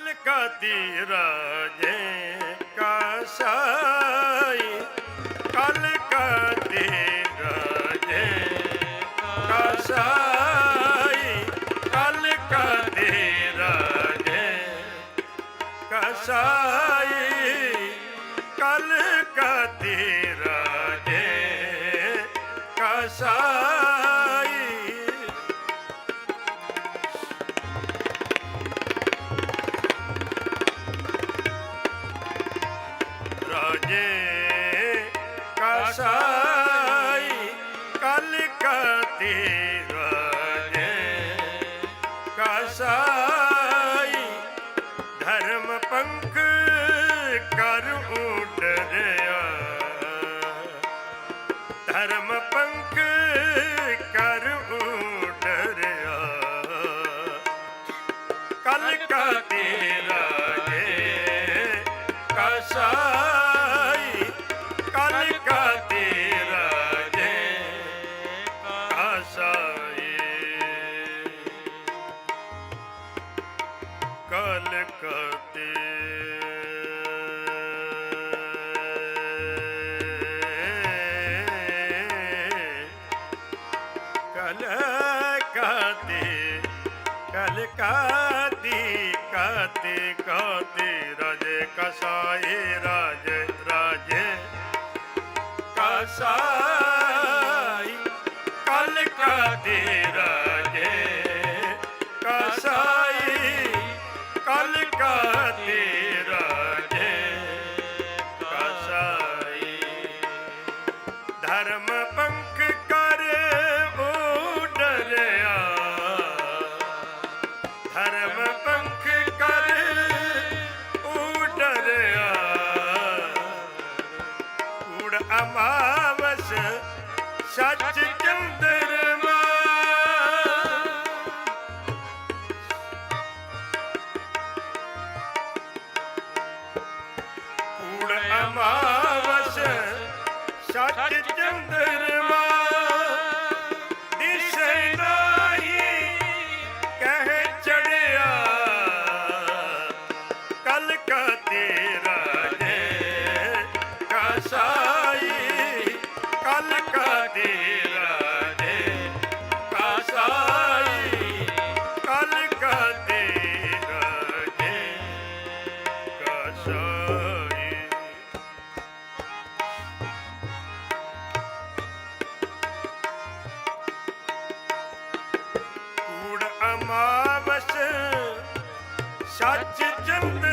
ਕਲਕਤੀ ਰਾਜੇ ਕਸਾਈ। ਕਲਕਤੀ ਰਾਜੇ ਕਸਾਈ। ਕਲਕਤੀ ਰਾਜੇ ਕਸਾਈ। ਕਲਕਤੀ धर्म पंख ਕਲ ਕਾਤੇ ਕਲ ਰਜ ਕਸਾਏ ਰਾਜ ਰਾਜ ਕਸਾਈ। ਕਸਾਈ ਕਲ ਕਾਤੇ ਧਰਮ ਪੰਖ ਕਰ ਉਡਰਿਆ। ਉੜ ਅਮਾਵਸ ਸੱਚ ਚੰਦਰਮਾ ਉੜ ਅਮਾਵਸ சாட்சி சென்று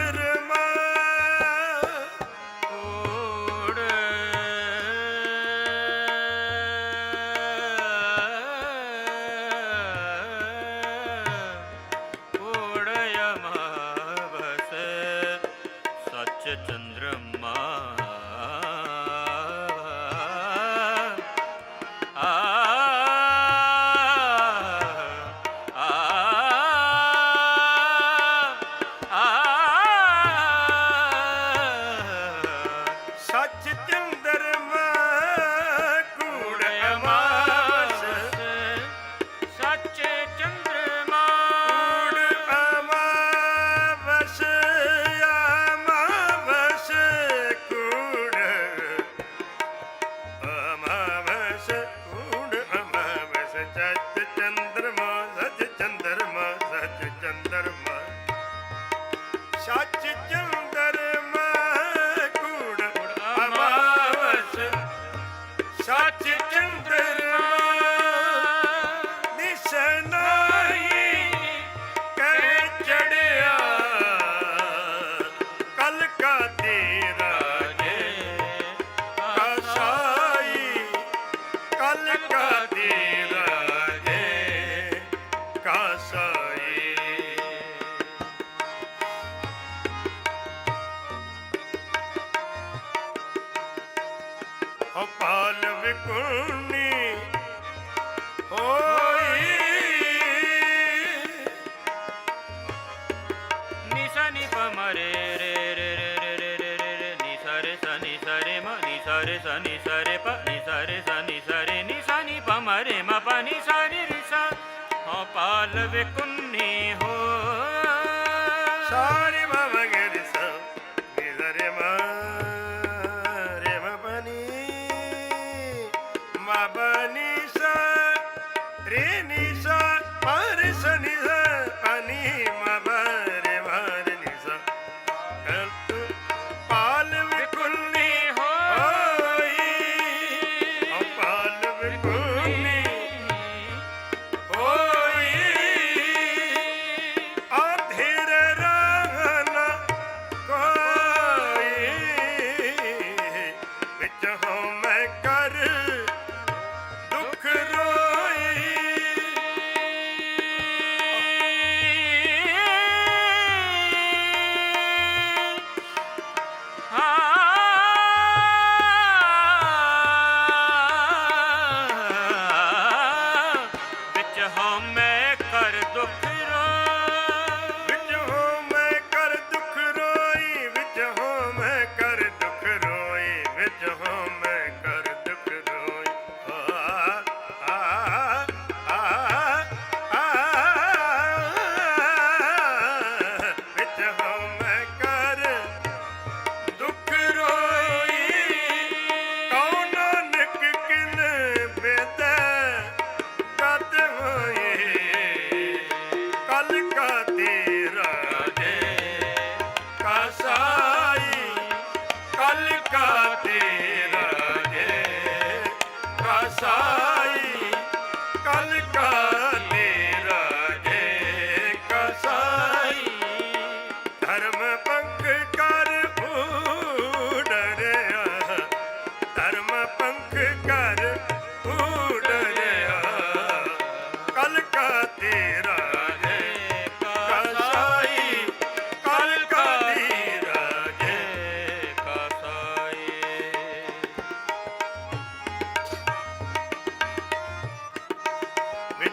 ਹੋ ਪਾਲ ਵਿਕੁਣੀ ਹੋਈ। ਨਿਸਾ ਨੀ ਪ ਰੇ ਰੇ ਰੇ ਰੇ ਰੇ ਰੇ ਰੇ ਰੇ ਨੀ ਸਾ ਰੇ ਸਾ ਨੀ ਸਾ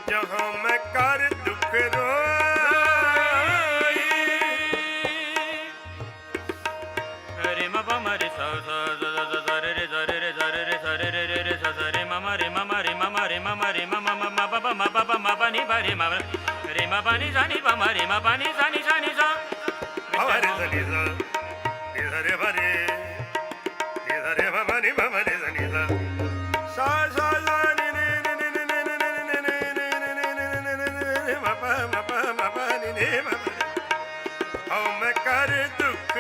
ਜਹਾਂ ਮੈਂ ਕਰ ਦੁਖ ਰੋਈ। ਰੇ ਮ ਬ ਮ ਰੇ ਸ ਸ ਸ ਸ ਸ ਰੇ ਰੇ ਸ ਰੇ ਰੇ ਸ ਰੇ ਰੇ ਸ ਰੇ ਰੇ ਰੇ ਰੇ ਸ ਸ ਰੇ ਮ ਮ ਰੇ ਮ ਮ ਰੇ ਮ ਮ ਰੇ ਮ ਮ ਰੇ ਮ ਮ ਮ ਬ ਬ ਮ ਬ ਬ ਮ ਬ ਨੀ ਬ ਰੇ ਮ ਰੇ ਮ ਬ ਨੀ ਸ ਨੀ ਬ ਮ ਰੇ ਮ ਬ ਨੀ ਸ ਮਨ। ਹਉ ਮੈਂ ਕਰ ਦੁਖ